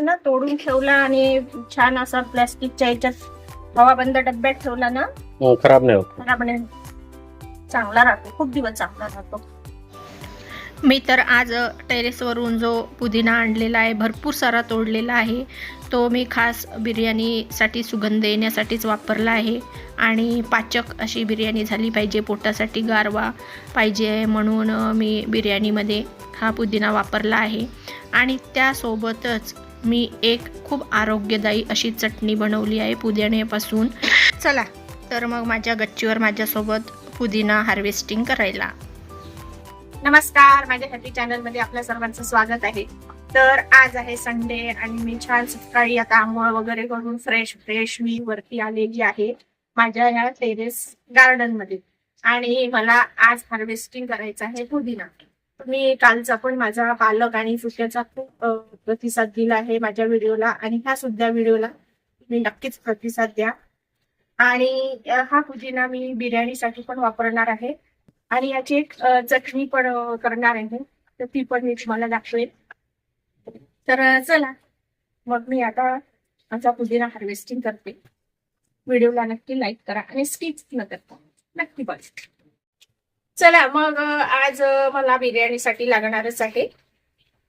ना तोडून ठेवला आणि छान असा प्लास्टिकच्या याच्यात हवाबंद डब्यात ठेवला ना हं, खराब नाही होत. तर आपण चांगला राहतो खूप दिवस चांगला राहतो. मी तर आज टेरेसवरून जो पुदिना आणलेला आहे भरपूर सारा तोडलेला आहे. तो मी खास बिर्याणीसाठी सुगंध येण्यासाठीच वापरला आहे. आणि पाचक अशी बिर्याणी झाली पाहिजे पोटासाठी गारवा पाहिजे म्हणून मी बिर्याणीमध्ये हा पुदिना वापरला आहे. आणि त्यासोबतच मी एक खूप आरोग्यदायी अशी चटणी बनवली आहे पुदिन्यापासून. चला तर मग माझ्या गच्चीवर माझ्यासोबत पुदिना हार्वेस्टिंग करायला. नमस्कार माझ्या हॅपी चॅनलमध्ये आपल्या सर्वांचं स्वागत आहे. तर आज आहे संडे आणि मी छान सकाळी आता आंघोळ वगैरे करून फ्रेश फ्रेश मी वरती आलेली आहे माझ्या या टेरेस गार्डनमध्ये. आणि मला आज हार्वेस्टिंग करायचं आहे पुदिना. मी कालचा पण माझा पालक आणि सुक्याचा खूप प्रतिसाद दिला आहे माझ्या व्हिडिओला आणि ह्या सुद्धा व्हिडिओला मी नक्कीच प्रतिसाद द्या. आणि हा पुदिना मी बिर्याणीसाठी पण वापरणार आहे आणि याची एक चटणी पण करणार आहे. तर ती पण मी तुम्हाला दाखवेल तर चला. मग मी आता माझा पुदिना हार्वेस्टिंग करते. व्हिडिओला नक्की लाईक करा आणि स्किप न करता नक्की बघा. चला मग आज मला बिर्याणीसाठी लागणारच आहे.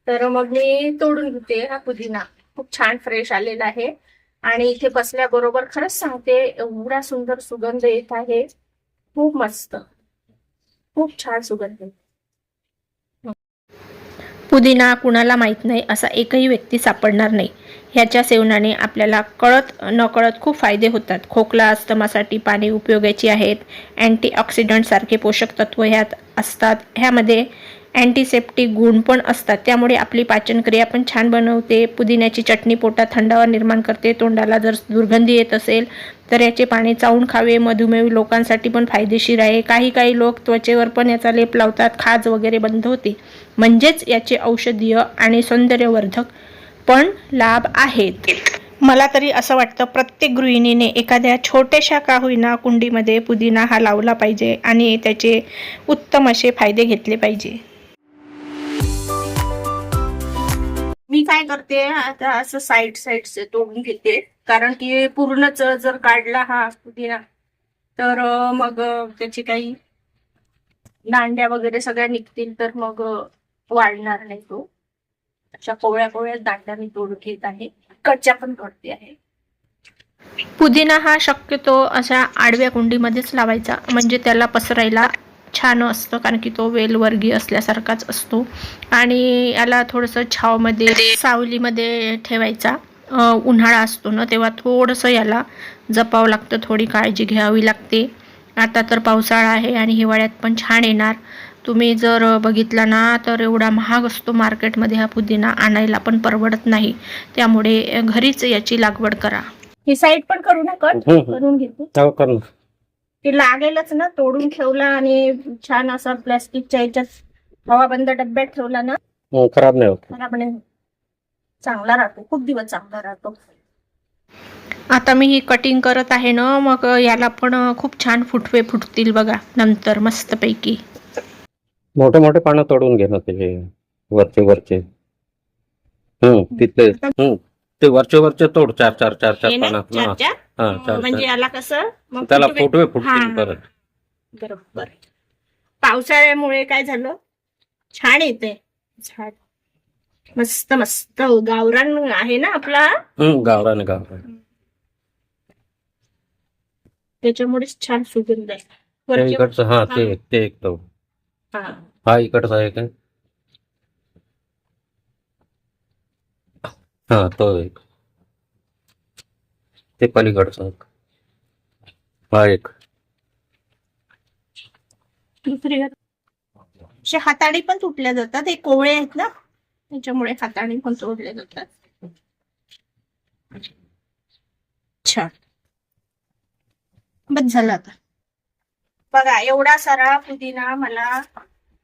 तर मग मी तोडून घेते हा पुदिना. खूप छान फ्रेश आलेला आहे. आणि इथे बसल्याबरोबर खरंच सांगते एवढा सुंदर सुगंध येत आहे. खूप मस्त. खूप छान सुगंध आहे. पुदिना कुणाला माहीत नाही असा एकही व्यक्ती सापडणार नाही. ह्याच्या सेवनाने आपल्याला कळत नकळत खूप फायदे होतात. खोकला अस्तमासाठी पाणी उपयोगाची आहेत. अँटीऑक्सिडंटसारखे पोषक तत्व ह्यात असतात. ह्यामध्ये अँटीसेप्टिक गुण पण असतात. त्यामुळे आपली पाचनक्रिया पण छान बनवते. पुदिन्याची चटणी पोटात थंडावा निर्माण करते. तोंडाला जर दुर्गंधी येत असेल तर याचे पाणी चावून खावे. मधुमेह लोकांसाठी पण फायदेशीर आहे. काही काही लोक त्वचेवर पण याचा लेप लावतात. खाज वगैरे बंद होते. म्हणजेच याचे औषधीय आणि सौंदर्यवर्धक पण लाभ आहेत. मला तरी असं वाटतं प्रत्येक गृहिणीने एखाद्या छोट्याशा का होईना कुंडीमध्ये पुदिना हा लावला पाहिजे आणि त्याचे उत्तम असे फायदे घेतले पाहिजे. मी काय करते आता असं साईड साईडचे तोडून घेते. कारण की पूर्णच जर काढला हा पुदिना तर मग त्याची काही दांड्या वगैरे सगळ्या निघतील तर मग वाढणार नाही तो. अशा कोवळ्या कोवळ्या दांड्या मी तोडून घेत आहे. कच्च्या पण करते आहे. पुदिना हा शक्यतो अशा आडव्या कुंडीमध्येच लावायचा. म्हणजे त्याला पसरायला छान असतं कारण की तो वेलवर्गीय असल्यासारखाच असतो. आणि याला थोडंसं छावमध्ये सावलीमध्ये ठेवायचा. उन्हाळा असतो ना तेव्हा थोडंसं याला जपावं लागतं थोडी काळजी घ्यावी लागते. आता तर पावसाळा आहे आणि हिवाळ्यात पण छान येणार. तुम्ही जर बघितला ना तर एवढा महाग असतो मार्केटमध्ये हा पुदिना आणायला पण परवडत नाही. त्यामुळे घरीच याची लागवड करा. ही साईड पण करू ना कट? हं, हं. करून घेते. हो. ते लागेलच ना तोडून ठेवला आणि छान असा प्लास्टिकच्या याच्यात हवाबंद डब्यात ठेवला ना. हं, खराब नाही होत. तर आपण चांगला राहतो खूप दिवस चांगला राहतो. आता मी ही कटिंग करत आहे ना मग याला पण खूप छान फुटवे फुटतील बघा नंतर मस्तपैकी. मोठे मोठे पानं तोडून घे ना त्याचे वरचे वरचे. हम्म तिथले हम्म ते वरचे वरचे तोड चार चार चार चार ना, पानं. म्हणजे चार याला कसं मग त्याला फुटतील हा. परत. बरोबर. पावसाळ्यामुळे काय झालं? छान येते. झाड. मस्त मस्त. गावरान आहे ना आपला? गावरान गावरान. त्याच्यामुळेच छान सुगंध आहे. इकडचं हा ते हा. ते एक तो हा. हा इकडचा आहे काय हा तो एक. ते पलीकडचा एक हा एक. दुसरी असे हाताळी पण तुटल्या जातात. हे कोवळे आहेत ना? त्याच्यामुळे हाताळी पण तोडल्या जातात. छान. बस झालं आता. बघा एवढा सारा पुदिना मला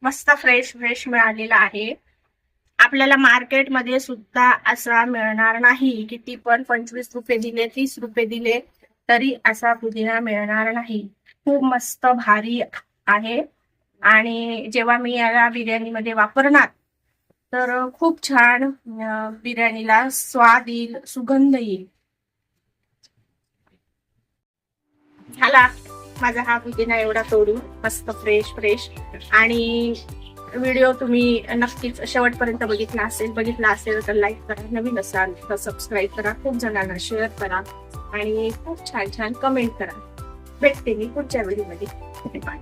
मस्त फ्रेश फ्रेश मिळालेला आहे. आपल्याला मार्केटमध्ये सुद्धा असा मिळणार नाही किती पण पंचवीस रुपये दिले तीस रुपये दिले तरी असा पुदिना मिळणार नाही. खूप मस्त भारी आहे. आणि जेव्हा मी याला बिर्याणीमध्ये वापरणार तर खूप छान बिर्याणीला स्वाद येईल सुगंध येईल. झाला. माझा हा पुदिना एवढा तोडून मस्त फ्रेश फ्रेश आणि व्हिडिओ तुम्ही नक्कीच शेवटपर्यंत बघितला असेल बघितला असेल तर लाईक करा नवीन असाल तर सबस्क्राईब करा खूप जणांना शेअर करा आणि खूप छान छान कमेंट करा. भेटते मी पुढच्या व्हिडिओमध्ये बाय